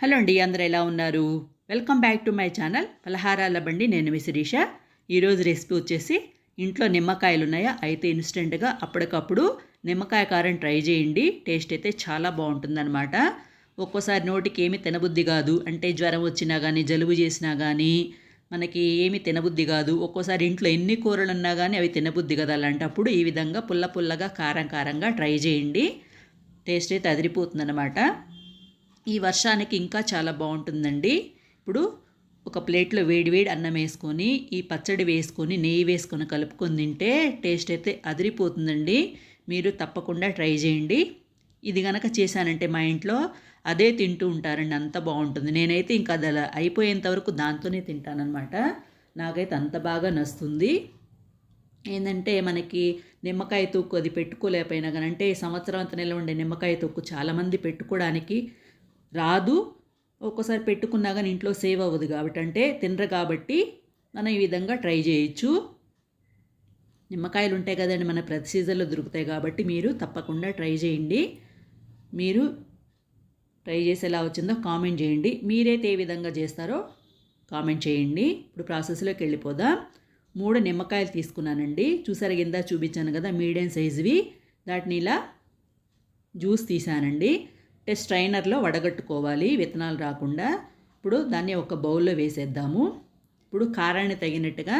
Hello అండి అందరు ఎలా ఉన్నారు? Welcome back to my channel. పలహారాల బండి నేను మీ శిరీష. ఈరోజు రెసిపీ వచ్చేసి ఇంట్లో నిమ్మకాయలు ఉన్నాయా? అయితే ఇన్స్టెంట్గా అప్పటికప్పుడు నిమ్మకాయ కారం ట్రై చేయండి. టేస్ట్ అయితే చాలా బాగుంటుందన్నమాట. ఒక్కోసారి నోటికి ఏమి తినబుద్ధి కాదు. అంటే జ్వరం వచ్చినా కానీ జలుబు చేసినా కానీ మనకి ఏమి తినబుద్ధి కాదు. ఒక్కోసారి ఇంట్లో ఎన్ని కూరలు ఉన్నా కానీ అవి తినబుద్ధి కదా. అలాంటప్పుడు ఈ విధంగా పుల్ల పుల్లగా కారం కారంగా ట్రై చేయండి. టేస్ట్ అయితే అదిరిపోతుందన్నమాట. ఈ వర్షానికి ఇంకా చాలా బాగుంటుందండి. ఇప్పుడు ఒక ప్లేట్లో వేడివేడి అన్నం వేసుకొని ఈ పచ్చడి వేసుకొని నెయ్యి వేసుకొని కలుపుకొని తింటే టేస్ట్ అయితే అదిరిపోతుందండి. మీరు తప్పకుండా ట్రై చేయండి. ఇది గనక చేశానంటే మా ఇంట్లో అదే తింటూ ఉంటారండి. అంత బాగుంటుంది. నేనైతే ఇంకా అది అలా అయిపోయేంత వరకు దాంతోనే తింటానన్నమాట. నాకైతే అంత బాగా నస్తుంది. ఏంటంటే మనకి నిమ్మకాయ తొక్కు అది పెట్టుకోలేకపోయినా కానీ అంటే సంవత్సరం అంత నెల ఉండే నిమ్మకాయ తొక్కు చాలామంది పెట్టుకోవడానికి రాదు. ఒక్కోసారి పెట్టుకున్నా కానీ ఇంట్లో సేవ్ అవ్వదు కాబట్టి అంటే తినరు కాబట్టి మనం ఈ విధంగా ట్రై చేయొచ్చు. నిమ్మకాయలు ఉంటాయి కదండి మన ప్రతి సీజన్లో దొరుకుతాయి కాబట్టి మీరు తప్పకుండా ట్రై చేయండి. మీరు ట్రై చేసి ఎలా వచ్చిందో కామెంట్ చేయండి. మీరైతే ఏ విధంగా చేస్తారో కామెంట్ చేయండి. ఇప్పుడు ప్రాసెస్లోకి వెళ్ళిపోదాం. మూడు నిమ్మకాయలు తీసుకున్నానండి. చూసారు కింద చూపించాను కదా మీడియం సైజువి. వాటిని ఇలా జ్యూస్ తీసానండి. అంటే స్ట్రైనర్లో వడగట్టుకోవాలి విత్తనాలు రాకుండా. ఇప్పుడు దాన్ని ఒక బౌల్లో వేసేద్దాము. ఇప్పుడు కారాన్ని తగినట్టుగా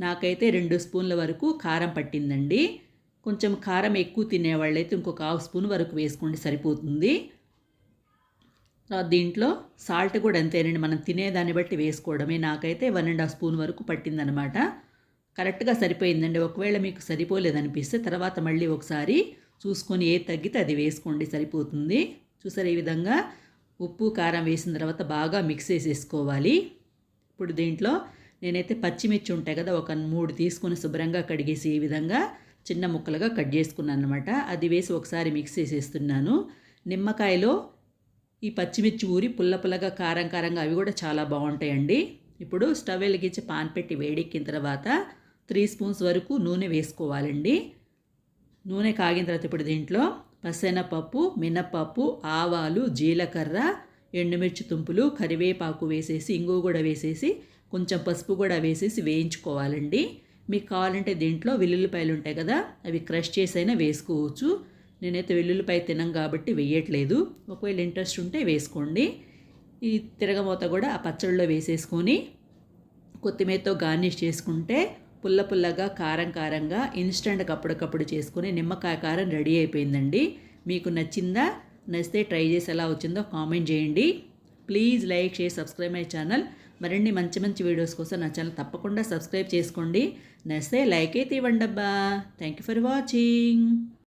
నాకైతే రెండు స్పూన్ల వరకు కారం పట్టిందండి. కొంచెం కారం ఎక్కువ తినేవాళ్ళైతే ఇంకొక హాఫ్ స్పూన్ వరకు వేసుకోండి సరిపోతుంది. దీంట్లో సాల్ట్ కూడా అంతేనండి మనం తినేదాన్ని బట్టి వేసుకోవడమే. నాకైతే వన్ అండ్ హాఫ్ స్పూన్ వరకు పట్టిందనమాట. కరెక్ట్గా సరిపోయిందండి. ఒకవేళ మీకు సరిపోలేదనిపిస్తే తర్వాత మళ్ళీ ఒకసారి చూసుకొని ఏ తగ్గితే అది వేసుకోండి సరిపోతుంది. చూసారు ఈ విధంగా? ఉప్పు కారం వేసిన తర్వాత బాగా మిక్స్ చేసేసుకోవాలి. ఇప్పుడు దీంట్లో నేనైతే పచ్చిమిర్చి ఉంటాయి కదా ఒక మూడు తీసుకొని శుభ్రంగా కడిగేసి ఈ విధంగా చిన్న ముక్కలుగా కట్ చేసుకున్నాను అనమాట అది వేసి ఒకసారి మిక్స్ చేసేస్తున్నాను. నిమ్మకాయలో ఈ పచ్చిమిర్చి ఊరి పుల్ల పుల్లగా కారం కారంగా అవి కూడా చాలా బాగుంటాయండి. ఇప్పుడు స్టవ్ వెలిగించి పాన్ పెట్టి వేడెక్కిన తర్వాత త్రీ స్పూన్స్ వరకు నూనె వేసుకోవాలండి. నూనె కాగిన తర్వాత ఇప్పుడు దీంట్లో పసెనపప్పు మినపప్పు ఆవాలు జీలకర్ర ఎండుమిర్చి తుంపులు కరివేపాకు వేసేసి ఇంగు కూడా వేసేసి కొంచెం పసుపు కూడా వేసేసి వేయించుకోవాలండి. మీకు కావాలంటే దీంట్లో వెల్లుల్లిపాయలు ఉంటాయి కదా అవి క్రష్ చేసైనా వేసుకోవచ్చు. నేనైతే వెల్లుల్లిపాయ తినం కాబట్టి వేయట్లేదు. ఒకవేళ ఇంట్రెస్ట్ ఉంటే వేసుకోండి. ఈ తిరగమూత కూడా ఆ పచ్చడిలో వేసేసుకొని కొత్తిమీరతో గార్నిష్ చేసుకుంటే పుల్ల పుల్లగా కారం కారంగా ఇన్స్టెంట్గా అప్పటికప్పుడు చేసుకుని నిమ్మకాయ కారం రెడీ అయిపోయిందండి. మీకు నచ్చిందా? నచ్చితే ట్రై చేసి ఎలా వచ్చిందో కామెంట్ చేయండి. Please like share subscribe my channel. మరిన్ని మంచి మంచి వీడియోస్ కోసం నా ఛానల్ తప్పకుండా సబ్స్క్రైబ్ చేసుకోండి. నచ్చితే లైక్ అయితే ఇవ్వండి అబ్బా. Thank you for watching